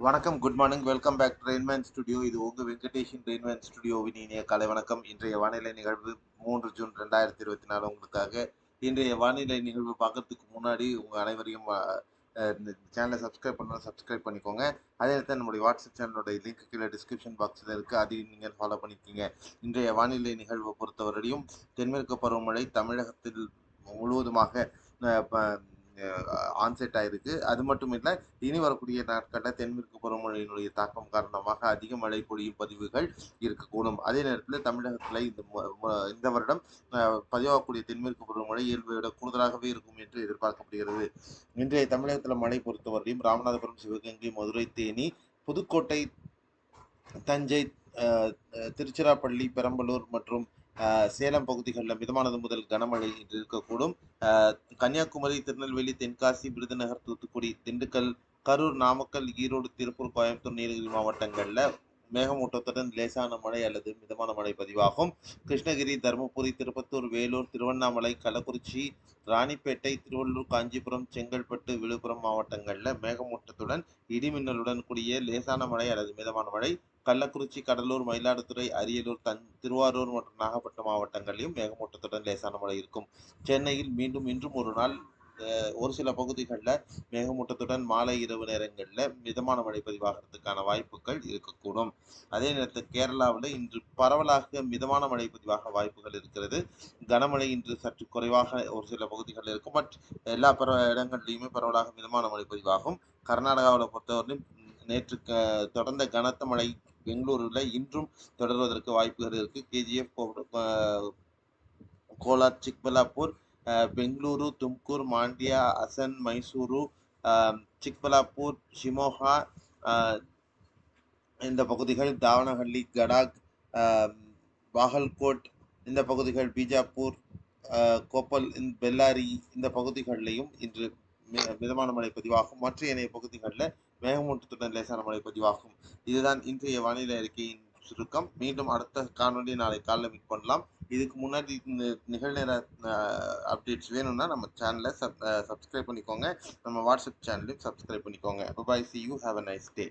வணக்கம் good morning welcome back rainman studio இது உங்க வெங்கடேஷன் ரெயின்மேன் ஸ்டுடியோவின் இனிய கலை வணக்கம். இன்றைய வானிலை நிகழ்வு மூன்று ஜூன் ரெண்டாயிரத்தி இருபத்தி நாலு உங்களுக்காக. இன்றைய வானிலை நிகழ்வு பார்க்கறதுக்கு முன்னாடி உங்கள் அனைவரையும் சேனலை சப்ஸ்கிரைப் பண்ணணும் சப்ஸ்கிரைப் பண்ணிக்கோங்க. அதே நேரத்தில் நம்முடைய வாட்ஸ்அப் சேனலோட லிங்க் கீழே டிஸ்கிரிப்ஷன் பாக்ஸில் இருக்குது அதையும் நீங்கள் ஃபாலோ பண்ணிக்கோங்க. இன்றைய வானிலை நிகழ்வை பொறுத்தவரையும் தென்மேற்கு பருவமழை தமிழகத்தில் முழுவதுமாக ஆன்செட் ஆயிருக்கு. அது மட்டும் இல்லை இனி வரக்கூடிய நாட்களில் தென்மேற்கு பருவமழையினுடைய தாக்கம் காரணமாக அதிக மழை பொழியும் பதிவுகள் இருக்கக்கூடும். அதே நேரத்தில் தமிழகத்தில் இந்த இந்த வருடம் அஹ், பதிவாகக்கூடிய தென்மேற்கு பருவமழை இயல்பை விட கூடுதலாகவே இருக்கும் என்று எதிர்பார்க்கப்படுகிறது. இன்றைய தமிழகத்தில் மழை பொறுத்தவரையும் ராமநாதபுரம் சிவகங்கை மதுரை தேனி புதுக்கோட்டை தஞ்சை அஹ், திருச்சிராப்பள்ளி பெரம்பலூர் மற்றும் சேலம் பகுதிகளில் மிதமானது முதல் கனமழை இன்று இருக்கக்கூடும். கன்னியாகுமரி திருநெல்வேலி தென்காசி விருதுநகர் தூத்துக்குடி திண்டுக்கல் கரூர் நாமக்கல் ஈரோடு திருப்பூர் கோயம்புத்தூர் நீலகிரி மாவட்டங்களில் மேகமூட்டத்துடன் லேசான மழை அல்லது மிதமான மழை பதிவாகும். கிருஷ்ணகிரி தருமபுரி திருப்பத்தூர் வேலூர் திருவண்ணாமலை கள்ளக்குறிச்சி ராணிப்பேட்டை திருவள்ளூர் காஞ்சிபுரம் செங்கல்பட்டு விழுப்புரம் மாவட்டங்களில் மேகமூட்டத்துடன் இடிமின்னலுடன் கூடிய லேசான மழை அல்லது மிதமான மழை கள்ளக்குறிச்சி கடலூர் மயிலாடுதுறை அரியலூர் தன் திருவாரூர் மற்றும் நாகப்பட்டினம் மாவட்டங்களிலும் மேகமூட்டத்துடன் லேசான மழை இருக்கும். சென்னையில் மீண்டும் இன்றும் ஒரு நாள் ஒரு சில பகுதிகளில் மேகமூட்டத்துடன் மாலை இரவு நேரங்களில் மிதமான மழை பதிவாகிறதுக்கான வாய்ப்புகள் இருக்கக்கூடும். அதே நேரத்தில் கேரளாவில் இன்று பரவலாக மிதமான மழை பதிவாக வாய்ப்புகள் இருக்கிறது. கனமழை இன்று சற்று குறைவாக ஒரு சில பகுதிகளில் இருக்கும். பட் எல்லா பர இடங்கள்லையுமே பரவலாக மிதமான மழை பதிவாகும். கர்நாடகாவில் பொறுத்தவரையிலும் நேற்று க- தொடர்ந்த கனத்த மழை பெங்களூரில் இன்றும் தொடர்வதற்கு வாய்ப்புகள் இருக்குது கேஜிஎஃப் கோலார் சிக்பலாப்பூர் பெங்களூரு தும்கூர் மாண்டியா அசன் மைசூரு சிக்பலாப்பூர் ஷிமோகா இந்த பகுதிகள் தாவணஹள்ளி கடாக் பாகல்கோட் இந்த பகுதிகள் பீஜாப்பூர் கோப்பல் பெல்லாரி இந்த பகுதிகளிலையும் இன்று மிதமான மழை பதிவாகும். மற்ற ஏனைய பகுதிகளில் மேகமூட்டத்துடன் லேசான மழை பதிவாகும். இதுதான் இன்றைய வானிலை அறிக்கையின் சுருக்கம். மீண்டும் அடுத்த காணொலி நாளை காலைல மீட் பண்ணலாம். இதுக்கு முன்னாடி நிகழ்நேர அப்டேட்ஸ் வேணும்னா நம்ம சேனலை சப் சப்ஸ்கிரைப் பண்ணிக்கோங்க. நம்ம வாட்ஸ்அப் சேனலையும் சப்ஸ்கிரைப் பண்ணிக்கோங்க. Bye see you have a nice day